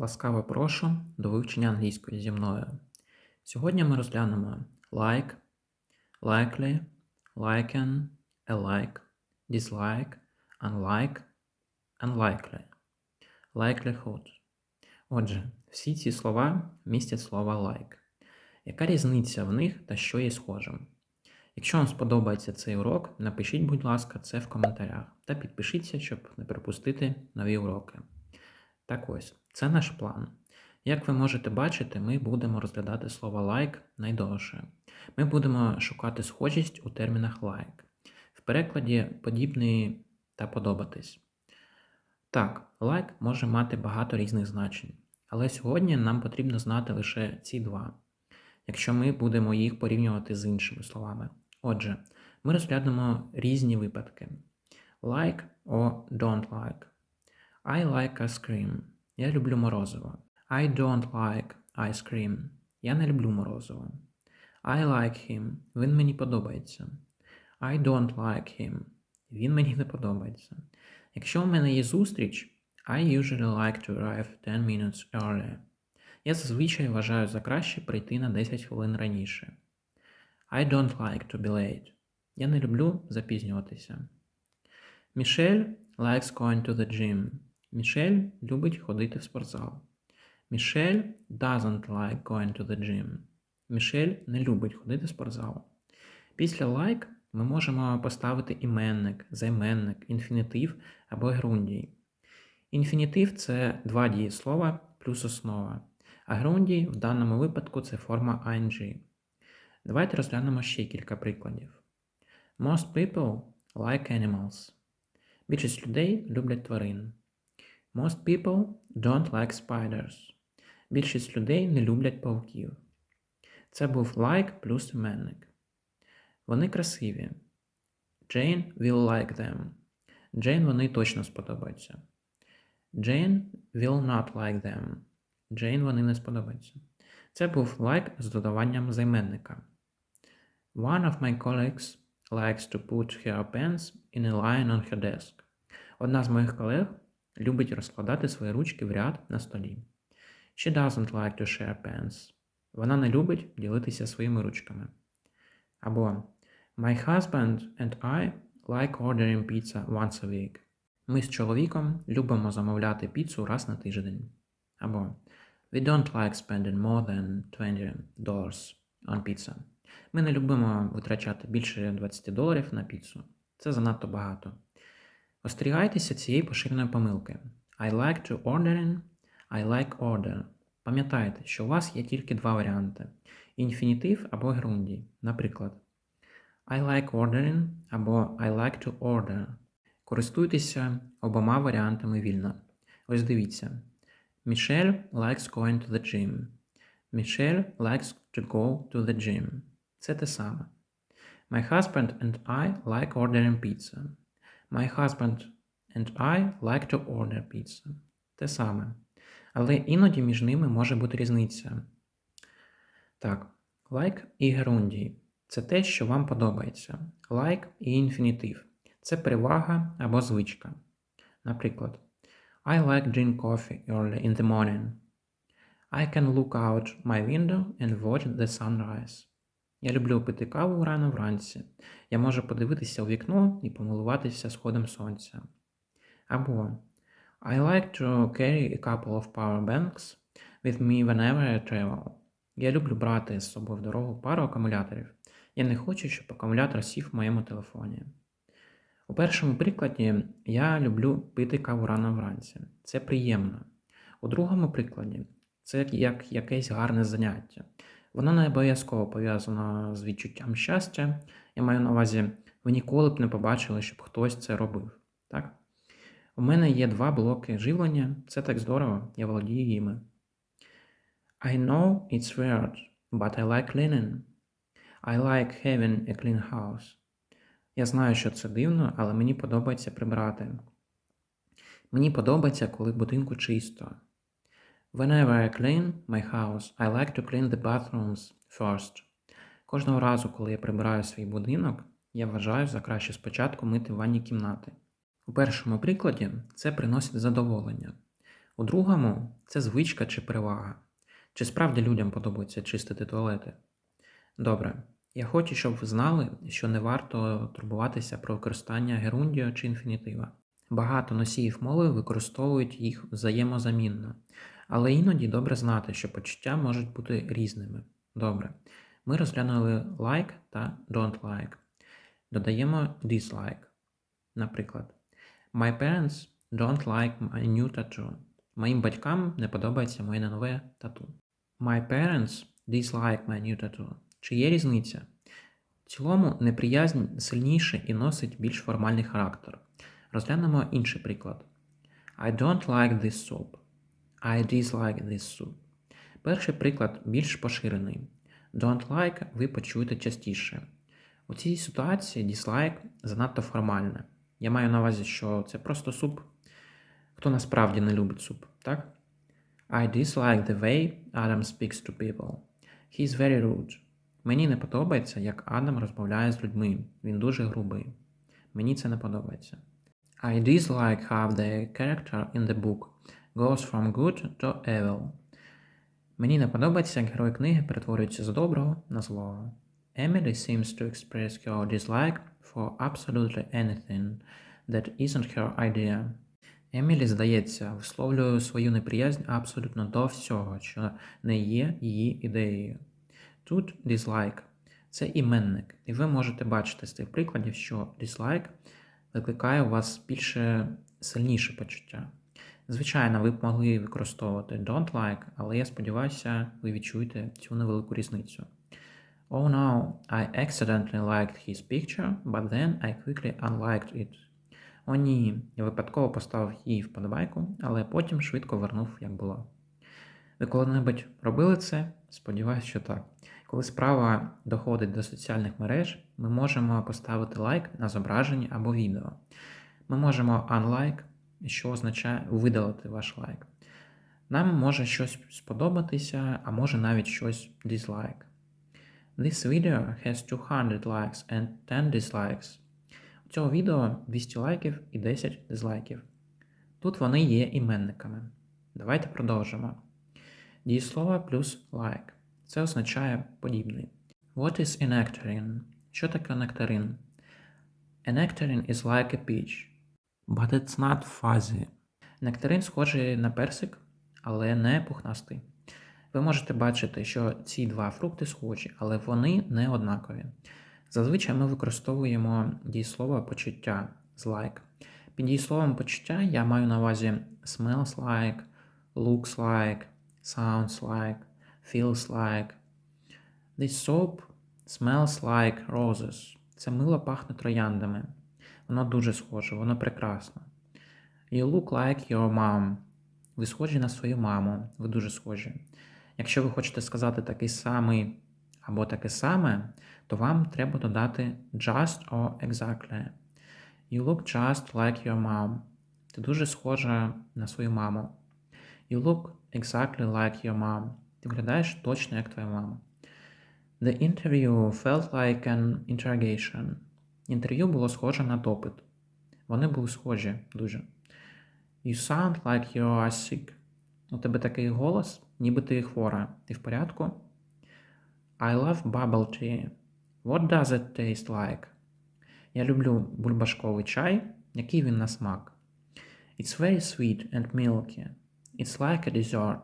Ласкаво прошу до вивчення англійської зі мною. Сьогодні ми розглянемо like, likely, liken, alike, dislike, unlike, unlikely, likelihood. Отже, всі ці слова містять слово like. Яка різниця в них та що є схожим? Якщо вам сподобається цей урок, напишіть, будь ласка, це в коментарях та підпишіться, щоб не пропустити нові уроки. Так ось, це наш план. Як ви можете бачити, ми будемо розглядати слово like найдовше. Ми будемо шукати схожість у термінах like. В перекладі подібний та подобатись. Так, like може мати багато різних значень, але сьогодні нам потрібно знати лише ці два, якщо ми будемо їх порівнювати з іншими словами. Отже, ми розглянемо різні випадки: like or don't like. I like ice cream. Я люблю морозиво. I don't like ice cream. Я не люблю морозиво. I like him. Він мені подобається. I don't like him. Він мені не подобається. Якщо у мене є зустріч, I usually like to arrive 10 minutes early. Я зазвичай вважаю за краще прийти на 10 хвилин раніше. I don't like to be late. Я не люблю запізнюватися. Мішель likes going to the gym. Мішель любить ходити в спортзал. Мішель doesn't like going to the gym. Мішель не любить ходити в спортзал. Після like ми можемо поставити іменник, займенник, інфінітив або грундій. Інфінітив це два дієслова плюс основа, а грундій в даному випадку це форма ing. Давайте розглянемо ще кілька прикладів. Most people like animals. Більшість людей люблять тварин. Most people don't like spiders. Більшість людей не люблять павуків. Це був like плюс іменник. Вони красиві. Jane will like them. Jane вони точно сподобаються. Jane will not like them. Jane вони не сподобаються. Це був like з додаванням займенника. One of my colleagues likes to put her pens in a line on her desk. Одна з моїх колег любить розкладати свої ручки в ряд на столі. She doesn't like to share pens. Вона не любить ділитися своїми ручками. Або My husband and I like ordering pizza once a week. Ми з чоловіком любимо замовляти піцу раз на тиждень. Або We don't like spending more than $20 on pizza. Ми не любимо витрачати більше 20 доларів на піцу. Це занадто багато. Остерігайтеся цієї поширеної помилки. I like to ordering, I like order. Пам'ятайте, що у вас є тільки два варіанти: інфінітив або грундій. Наприклад, I like ordering або I like to order. Користуйтеся обома варіантами вільно. Ось дивіться. Michelle likes going to the gym. Michelle likes to go to the gym. Це те саме. My husband and I like ordering pizza. My husband and I like to order pizza. Те саме. Але іноді між ними може бути різниця. Так, like і герундій це те, що вам подобається. Like і інфінітив це перевага або звичка. Наприклад, I like drink coffee early in the morning. I can look out my window and watch the sunrise. Я люблю пити каву рано вранці. Я можу подивитися у вікно і помилуватися сходом сонця. Або I like to carry a couple of power banks with me whenever I travel. Я люблю брати з собою в дорогу пару акумуляторів. Я не хочу, щоб акумулятор сів в моєму телефоні. У першому прикладі я люблю пити каву рано вранці. Це приємно. У другому прикладі це як якесь гарне заняття. Воно не обов'язково пов'язано з відчуттям щастя. Я маю на увазі, ви ніколи б не побачили, щоб хтось це робив. Так? У мене є два блоки живлення, це так здорово, я володію їми. I know it's weird, but I like cleaning. I like having a clean house. Я знаю, що це дивно, але мені подобається прибрати. Мені подобається, коли в будинку чисто. Whenever I clean my house, I like to clean the bathrooms first. Кожного разу, коли я прибираю свій будинок, я вважаю за краще спочатку мити ванні кімнати. У першому прикладі це приносить задоволення. У другому це звичка чи перевага. Чи справді людям подобається чистити туалети? Добре. Я хочу, щоб ви знали, що не варто турбуватися про використання герундіо чи інфінітива. Багато носіїв мови використовують їх взаємозамінно, але іноді добре знати, що почуття можуть бути різними. Добре. Ми розглянули like та don't like. Додаємо dislike. Наприклад, My parents don't like my new tattoo. Моїм батькам не подобається моє нове тату. My parents dislike my new tattoo. Чи є різниця? В цілому неприязнь сильніше і носить більш формальний характер. Розглянемо інший приклад. I don't like this soup. I dislike this soup. Перший приклад більш поширений. Don't like ви почуєте частіше. У цій ситуації dislike занадто формальне. Я маю на увазі, що це просто суп. Хто насправді не любить суп, так? I dislike the way Adam speaks to people. He's very rude. Мені не подобається, як Адам розмовляє з людьми. Він дуже грубий. Мені це не подобається. I dislike how the character in the book goes from good to evil. Мені не подобається, як герой книги перетворюється з доброго на злого. Emily seems to express her dislike for absolutely anything that isn't her idea. Емілі, здається, висловлює свою неприязнь абсолютно до всього, що не є її ідеєю. Тут dislike – це іменник, і ви можете бачити з цих прикладів, що dislike викликає у вас більше сильніше почуття. Звичайно, ви б могли використовувати don't like, але я сподіваюся, ви відчуєте цю невелику різницю. Oh no, I accidentally liked his picture, but then I quickly unliked it. О, ні, я випадково поставив їй вподобайку, але потім швидко вернув, як було. Ви коли-небудь робили це? Сподіваюсь, що так. Коли справа доходить до соціальних мереж, ми можемо поставити лайк на зображення або відео. Ми можемо unlike, що означає видалити ваш лайк. Нам може щось сподобатися, а може навіть щось dislike. This video has 200 likes and 10 dislikes. У цього відео 200 лайків і 10 дизлайків. Тут вони є іменниками. Давайте продовжимо. Дієслово плюс like. Це означає подібний. What is a nectarine? Що таке нектарин? A nectarine is like a peach. But it's. Нектарин схожий на персик, але не пухнастий. Ви можете бачити, що ці два фрукти схожі, але вони не однакові. Зазвичай ми використовуємо дієслово почуття like. Під дієсловом почуття я маю на увазі smells like, looks like, sounds like, feels like. This soap smells like roses. Це мило пахне трояндами. Воно дуже схоже, воно прекрасно. You look like your mom. Ви схожі на свою маму, ви дуже схожі. Якщо ви хочете сказати такий самий або таке саме, то вам треба додати just or exactly. You look just like your mom. Ти дуже схожа на свою маму. You look exactly like your mom. Ти виглядаєш точно як твоя мама. The interview felt like an interrogation. Інтерв'ю було схоже на допит. Вони були схожі дуже. You sound like you sick. У тебе такий голос, ніби ти хвора. Ти в порядку? I love bubble tea. What does it taste like? Я люблю бульбашковий чай. Який він на смак? It's very sweet and milky. It's like a dessert.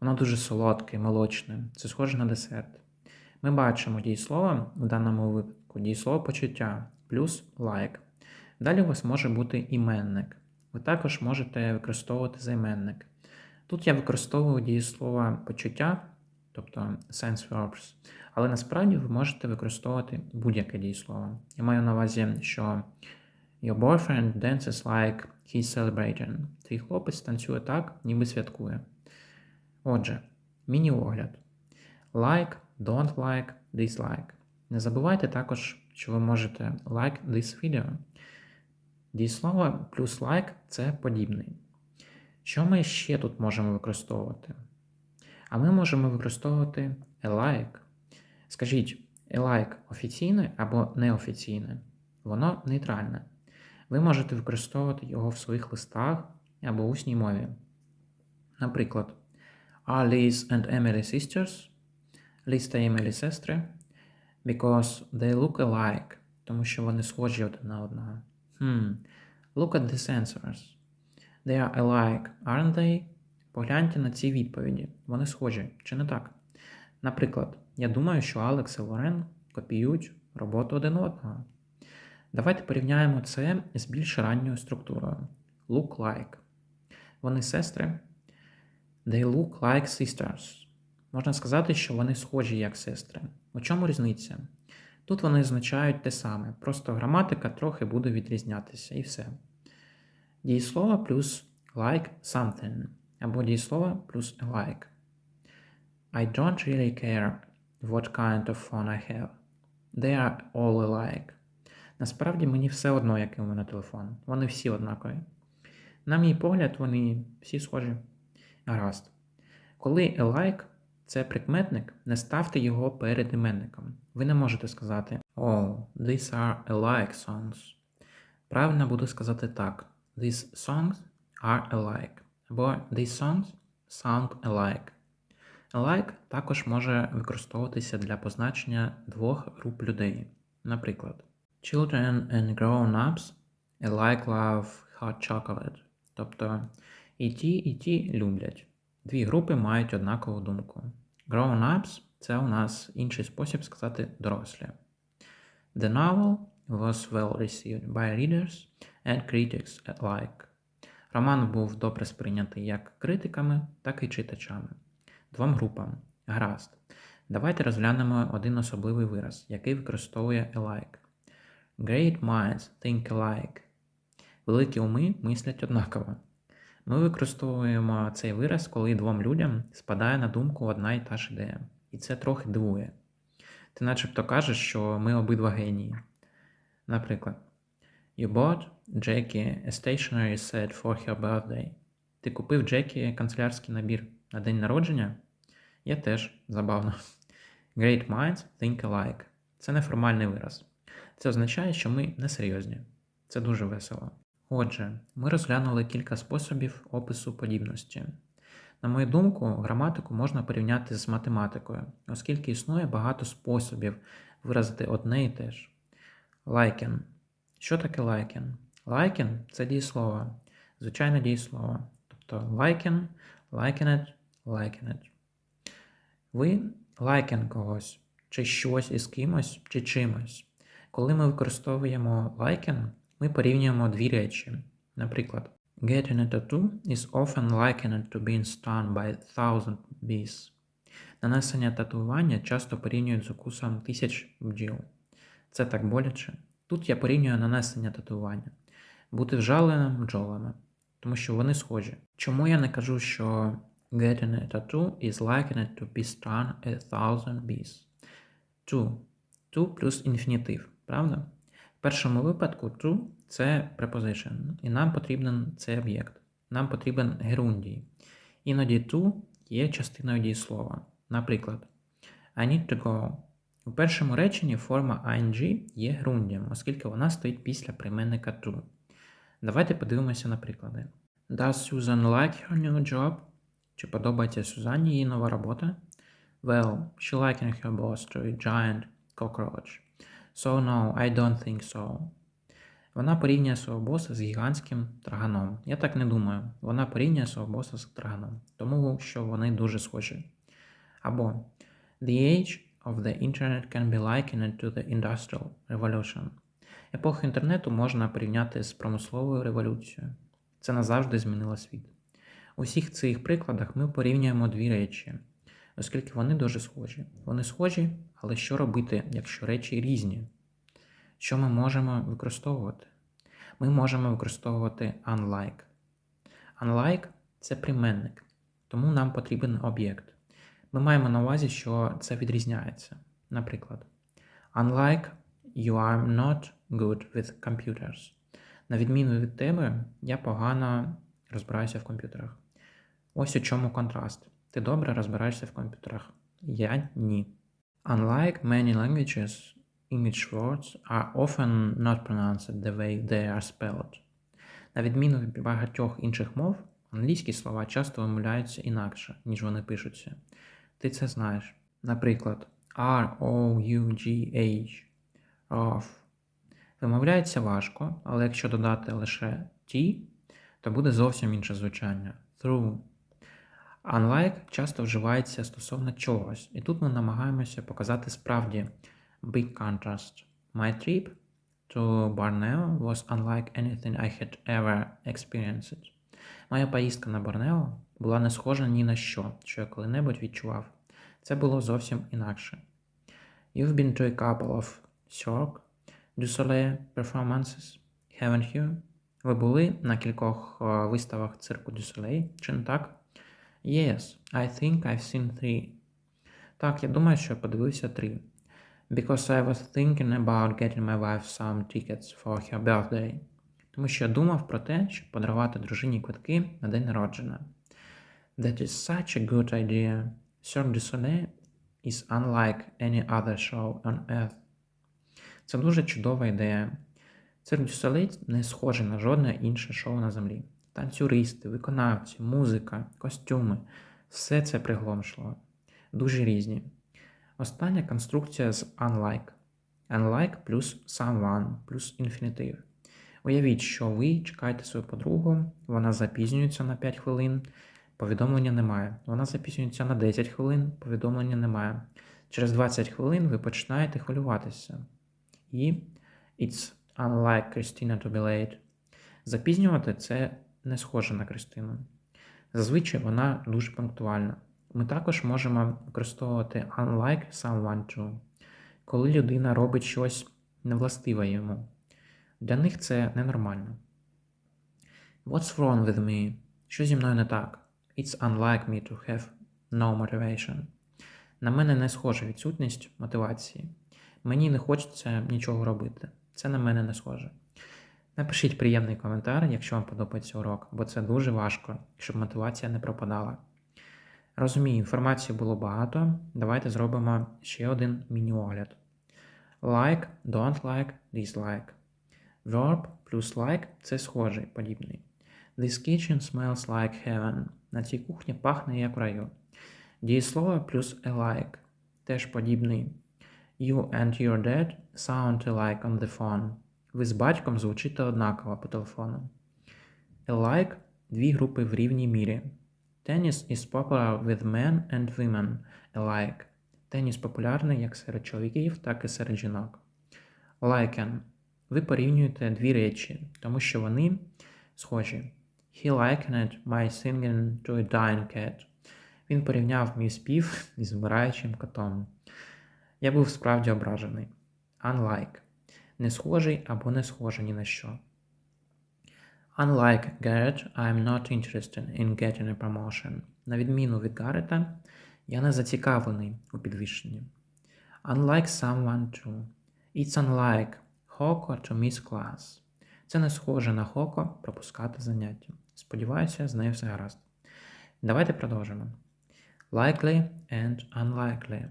Воно дуже солодке, молочне. Це схоже на десерт. Ми бачимо дієслово в даному випадку дієслово почуття плюс like. Далі у вас може бути іменник. Ви також можете використовувати займенник. Тут я використовую дієслово почуття, тобто sense verbs, але насправді ви можете використовувати будь-яке дієслово. Я маю на увазі, що your boyfriend dances like he's celebrating. Твій хлопець танцює так, ніби святкує. Отже, міні-огляд. Like, don't like, dislike. Не забувайте також, що ви можете like this video. Дієслово плюс like це подібний. Що ми ще тут можемо використовувати? А ми можемо використовувати alike. Скажіть, alike офіційне або неофіційне? Воно нейтральне. Ви можете використовувати його в своїх листах або усній мові. Наприклад, Are Liz and Emily sisters? Liz та Емілі сестри. Because they look alike. Тому що вони схожі один на одного. Hmm. Look at these answers. They are alike, aren't they? Погляньте на ці відповіді. Вони схожі, чи не так? Наприклад, я думаю, що Алекс і Лорен копіюють роботу один одного. Давайте порівняємо це з більш ранньою структурою. Look like. Вони сестри. They look like sisters. Можна сказати, що вони схожі як сестри. У чому різниця? Тут вони означають те саме, просто граматика трохи буде відрізнятися і все. Дієслово плюс like something, або дієслово плюс like. I don't really care what kind of phone I have. They are all alike. Насправді мені все одно, який у мене телефон. Вони всі однакові. На мій погляд, вони всі схожі. Гаразд. Коли alike це прикметник, не ставте його перед іменником. Ви не можете сказати Oh, these are alike songs. Правильно буде сказати так. These songs are alike. Або these songs sound alike. Alike також може використовуватися для позначення двох груп людей. Наприклад, Children and grown-ups alike love hot chocolate. Тобто і ті, і ті люблять. Дві групи мають однакову думку. Grown-ups це у нас інший спосіб сказати дорослі. The novel was well received by readers and critics alike. Роман був добре сприйнятий як критиками, так і читачами. Двом групам. Гаразд. Давайте розглянемо один особливий вираз, який використовує alike. Great minds think alike. Великі уми мислять однаково. Ми використовуємо цей вираз, коли двом людям спадає на думку одна і та ж ідея. І це трохи дивує. Ти начебто кажеш, що ми обидва генії. Наприклад, You bought Jackie a stationery set for her birthday. Ти купив Джекі канцелярський набір на день народження? Я теж забавно. Great minds think alike. Це неформальний вираз. Це означає, що ми несерйозні. Це дуже весело. Отже, ми розглянули кілька способів опису подібності. На мою думку, граматику можна порівняти з математикою, оскільки існує багато способів виразити одне і те ж. Liken. Що таке liken? Liken – це дієслово, звичайне дієслово. Тобто it, liken it. Ви liken когось, чи щось із кимось, чи чимось. Коли ми використовуємо liken, ми порівнюємо дві речі. Наприклад, getting a tattoo is often likened to being stung by a thousand bees. Нанесення татуювання часто порівнюють з укусом тисяч бджіл. Це так боляче. Тут я порівнюю нанесення татуювання, бути вжаленим бджолами, тому що вони схожі. Чому я не кажу, що getting a tattoo is likened to be stung a thousand bees? To. To плюс інфінітив, правда? В першому випадку to це preposition, і нам потрібен цей об'єкт. Нам потрібен герундій. Іноді to є частиною дієслова. Наприклад, I need to go. У першому реченні форма ing є грундям, оскільки вона стоїть після прийменника to. Давайте подивимося на приклади. Does Susan like her new job? Чи подобається Сюзанні її нова робота? Well, she likened her boss to a giant cockroach. So no, I don't think so. Вона порівнює свого боса з гігантським траганом. Я так не думаю. Вона порівнює свого боса з траганом, тому що вони дуже схожі. Або The age of the internet can be likened to the industrial revolution. Епоху інтернету можна порівняти з промисловою революцією. Це назавжди змінило світ. У всіх цих прикладах ми порівнюємо дві речі, оскільки вони дуже схожі. Вони схожі, але що робити, якщо речі різні? Що ми можемо використовувати? Ми можемо використовувати unlike. Unlike це прийменник, тому нам потрібен об'єкт. Ми маємо на увазі, що це відрізняється. Наприклад, unlike you are not good with computers. На відміну від тебе, я погано розбираюся в комп'ютерах. Ось у чому контраст. Ти добре розбираєшся в комп'ютерах. Я ні. Unlike many languages, English words are often not pronounced the way they are spelled. На відміну від багатьох інших мов, Англійські слова часто вимовляються інакше, ніж вони пишуться. Ти це знаєш. Наприклад, R, O, U, G, H, ROF. Вимовляється важко, але якщо додати лише T, то буде зовсім інше звучання. Through. Unlike часто вживається стосовно чогось, і тут ми намагаємося показати справді big contrast. My trip to Borneo was unlike anything I had ever experienced. Моя поїздка на Борнео була не схожа ні на що, що я коли-небудь відчував. Це було зовсім інакше. You've been to a couple of Cirque du Soleil performances, haven't you? Ви були на кількох е, виставах цирку du Soleil, чи не так? Yes, I think I've seen three. Так, я думаю, що я подивився три. Because I was thinking about getting my wife some tickets for her birthday. Тому що я думав про те, щоб подарувати дружині квитки на день народження. That is such a good idea. Cirque du Soleil is unlike any other show on earth. Це дуже чудова ідея. Дю Солей не схожий на жодне інше шоу на землі. Танцюристи, виконавці, музика, костюми все це пригломшливо. Дуже різні. Остання конструкція з unlike. Unlike плюс someone плюс інфінітив. Уявіть, що ви чекаєте свою подругу, вона запізнюється на 5 хвилин, повідомлення немає. Вона запізнюється на 10 хвилин, повідомлення немає. Через 20 хвилин ви починаєте хвилюватися. І it's unlike Christina to be late. Запізнювати це не схоже на Кристину. Зазвичай вона дуже пунктуальна. Ми також можемо використовувати unlike someone to, коли людина робить щось невластиве йому. Для них це ненормально. What's wrong with me? Що зі мною не так? It's unlike me to have no motivation. На мене не схожа відсутність мотивації. Мені не хочеться нічого робити. Це на мене не схоже. Напишіть приємний коментар, якщо вам подобається урок, бо це дуже важко, щоб мотивація не пропадала. Розумію, інформації було багато. Давайте зробимо ще один міні-огляд. Like, don't like, dislike. Verb плюс like це схожий, подібний. This kitchen smells like heaven. На цій кухні пахне як в раю. Дієслово плюс alike теж подібний. You and your dad sound alike on the phone. Ви з батьком звучите однаково по телефону. Alike – дві групи в рівній мірі. Tennis is popular with men and women alike. Теніс популярний як серед чоловіків, так і серед жінок. Liken. Ви порівнюєте дві речі, тому що вони схожі. He likened my singing to a dying cat. Він порівняв мій спів із вмираючим котом. Я був справді ображений. Unlike. Не схожий або не схожий ні на що. Unlike Garrett, I'm not interested in getting a promotion. На відміну від Гаррета, я не зацікавлений у підвищенні. Unlike someone to. It's unlike Хоко to miss class. Це не схоже на Хоко пропускати заняття. Сподіваюся, з нею все гаразд. Давайте продовжимо. Likely and unlikely.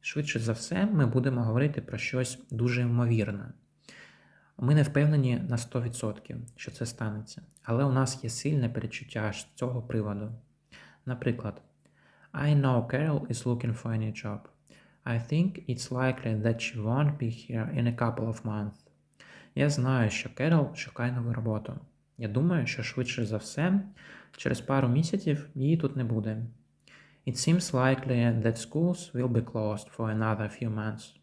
Швидше за все, ми будемо говорити про щось дуже ймовірне. Ми не впевнені на 100%, що це станеться, але у нас є сильне перечуття з цього приводу. Наприклад, I know Carol is looking for a new job. I think it's likely that she won't be here in a couple of months. Я знаю, що Керол шукає нову роботу. Я думаю, що швидше за все, через пару місяців її тут не буде. It seems likely that schools will be closed for another few months.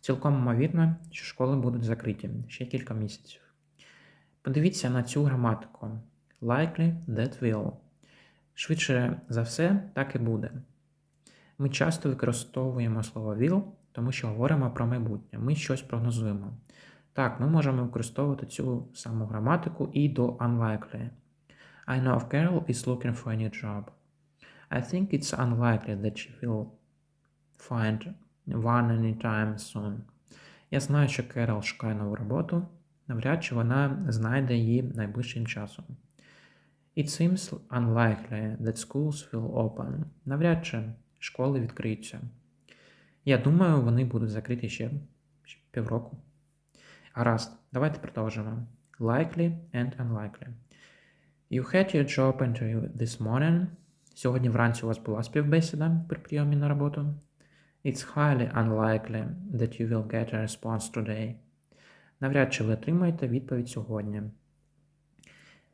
Цілком ймовірно, що школи будуть закриті ще кілька місяців. Подивіться на цю граматику. Likely that will. Швидше за все, так і буде. Ми часто використовуємо слово will, тому що говоримо про майбутнє. Ми щось прогнозуємо. Так, ми можемо використовувати цю саму граматику і до unlikely. I know Carol is looking for a new job. I think it's unlikely that she will find one anytime soon. Я знаю, що Керол шукає нову роботу. Навряд чи вона знайде її найближчим часом. It seems unlikely that schools will open. Навряд чи школи відкриються. Я думаю, вони будуть закриті ще півроку. Гаразд, давайте продовжимо. Likely and unlikely. You had your job interview this morning. Сьогодні вранці у вас була співбесіда при прийомі на роботу. It's highly unlikely that you will get a response today. Навряд чи ви отримаєте відповідь сьогодні.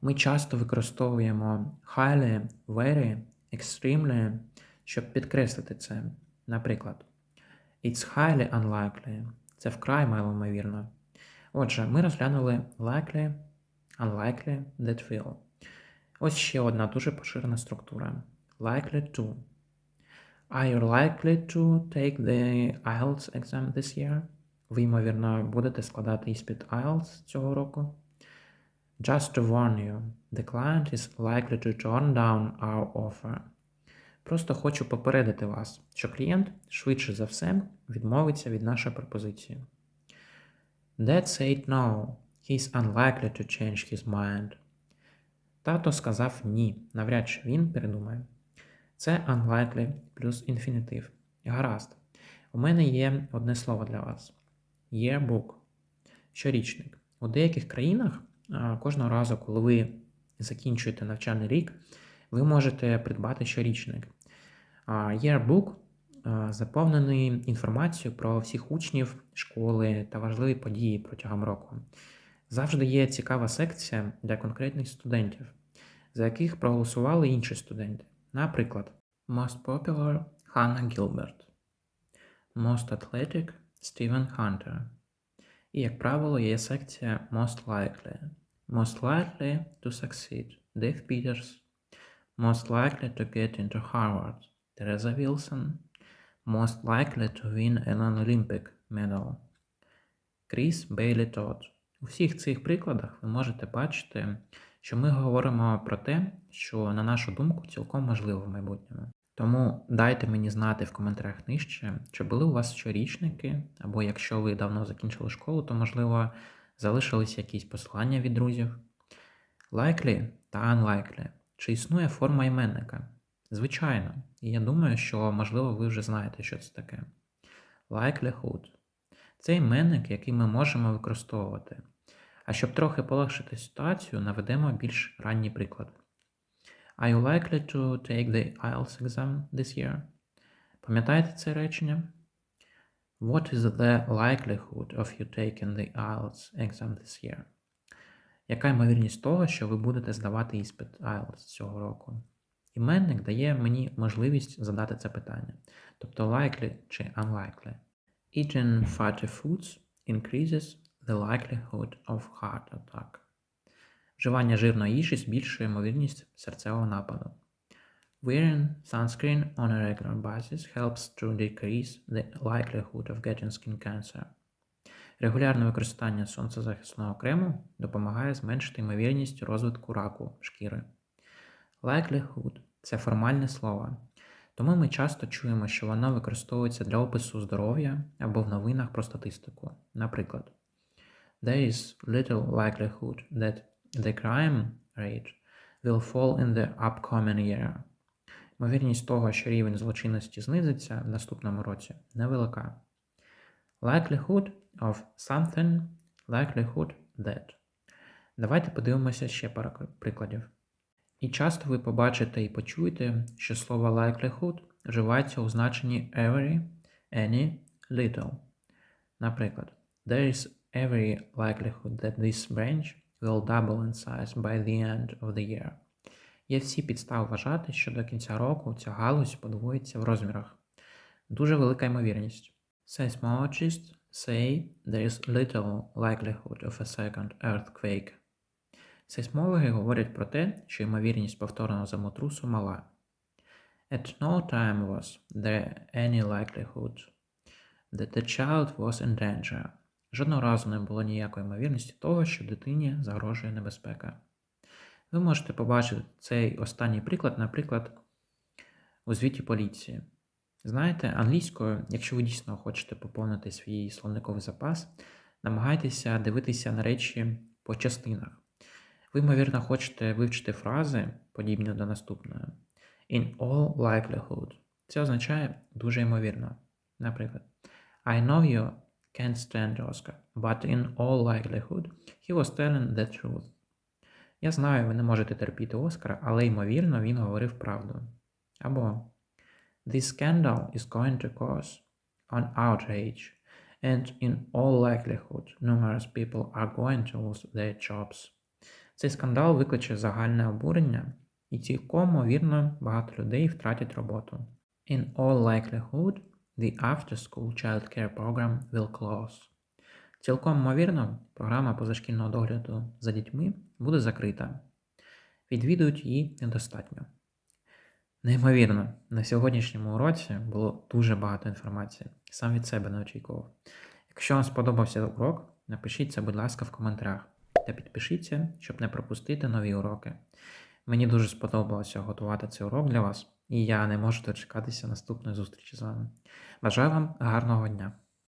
Ми часто використовуємо highly, very, extremely, щоб підкреслити це. Наприклад, It's highly unlikely. Це вкрай малоймовірно. Отже, ми розглянули likely, unlikely, that will. Ось ще одна дуже поширена структура. Likely to. Are you likely to take the IELTS exam this year? Ви, ймовірно, будете складати іспит IELTS цього року. Just to warn you, the client is likely to turn down our offer. Просто хочу попередити вас, що клієнт швидше за все відмовиться від нашої пропозиції. Dad said no. He's unlikely to change his mind. Тато сказав ні, навряд чи він передумає. Це unlikely плюс інфінітив. Гаразд. У мене є одне слово для вас: yearbook. Щорічник. У деяких країнах кожного разу, коли ви закінчуєте навчальний рік, ви можете придбати щорічник. Yearbook заповнений інформацією про всіх учнів школи та важливі події протягом року. Завжди є цікава секція для конкретних студентів, за яких проголосували інші студенти. Наприклад, Most Popular Hannah Gilbert, Most Athletic Steven Hunter. І, як правило, є секція Most Likely. Most likely to succeed Dave Peters. Most likely to get into Harvard Teresa Wilson. Most likely to win an Olympic medal Кріс Бейлі Тодд. У всіх цих прикладах ви можете бачити, що ми говоримо про те, що, на нашу думку, цілком можливо в майбутньому. Тому дайте мені знати в коментарях нижче, чи були у вас щорічники, або якщо ви давно закінчили школу, то, можливо, залишились якісь посилання від друзів. Likely та unlikely. Чи існує форма іменника? Звичайно, і я думаю, що, можливо, ви вже знаєте, що це таке. Likelihood. Це іменник, який ми можемо використовувати. А щоб трохи полегшити ситуацію, наведемо більш ранній приклад. Are you likely to take the IELTS exam this year? Пам'ятаєте це речення? What is the likelihood of you taking the IELTS exam this year? Яка ймовірність того, що ви будете здавати іспит IELTS цього року? Іменник дає мені можливість задати це питання. Тобто likely чи unlikely. Eating fatty foods increases the likelihood of heart attack. Вживання жирної їжі збільшує ймовірність серцевого нападу. Wearing sunscreen on a regular basis helps to decrease the likelihood of getting skin cancer. Регулярне використання сонцезахисного крему допомагає зменшити ймовірність розвитку раку шкіри. Likelihood – це формальне слово, тому ми часто чуємо, що воно використовується для опису здоров'я або в новинах про статистику. Наприклад, There is little likelihood that the crime rate will fall in the upcoming year. Ймовірність того, що рівень злочинності знизиться в наступному році, невелика. Likelihood of something, likelihood that. Давайте подивимося ще пару прикладів. І часто ви побачите і почуєте, що слово likelihood вживається у значенні every, any, little. Наприклад, there is every likelihood that this branch will double in size by the end of the year. Є всі підстави вважати, що до кінця року ця галузь подвоїться в розмірах. Дуже велика ймовірність. Seismologists say there is little likelihood of a second earthquake. Сейсмологи говорять про те, що ймовірність повторного землетрусу мала. At no time was there any likelihood that the child was in danger. Жодного разу не було ніякої ймовірності того, що дитині загрожує небезпека. Ви можете побачити цей останній приклад, наприклад, у звіті поліції. Знаєте, англійською, якщо ви дійсно хочете поповнити свій словниковий запас, намагайтеся дивитися на речі по частинах. Ви, ймовірно, хочете вивчити фрази, подібні до наступної. In all likelihood. Це означає дуже ймовірно. Наприклад, I know you can't stand Oscar, but in all likelihood he was telling the truth. Я знаю, ви не можете терпіти Оскара, але ймовірно він говорив правду. Або This scandal is going to cause an outrage, and in all likelihood, numerous people are going to lose their jobs. Цей скандал викличе загальне обурення, і цілком, ймовірно, багато людей втратять роботу. In all likelihood, the after-school childcare program will close. Цілком ймовірно, програма позашкільного догляду за дітьми буде закрита. Відвідують її недостатньо. Неймовірно, на сьогоднішньому уроці було дуже багато інформації. Сам від себе не очікував. Якщо вам сподобався урок, напишіть це, будь ласка, в коментарях та підпишіться, щоб не пропустити нові уроки. Мені дуже сподобалося готувати цей урок для вас, і я не можу дочекатися наступної зустрічі з вами. Бажаю вам гарного дня!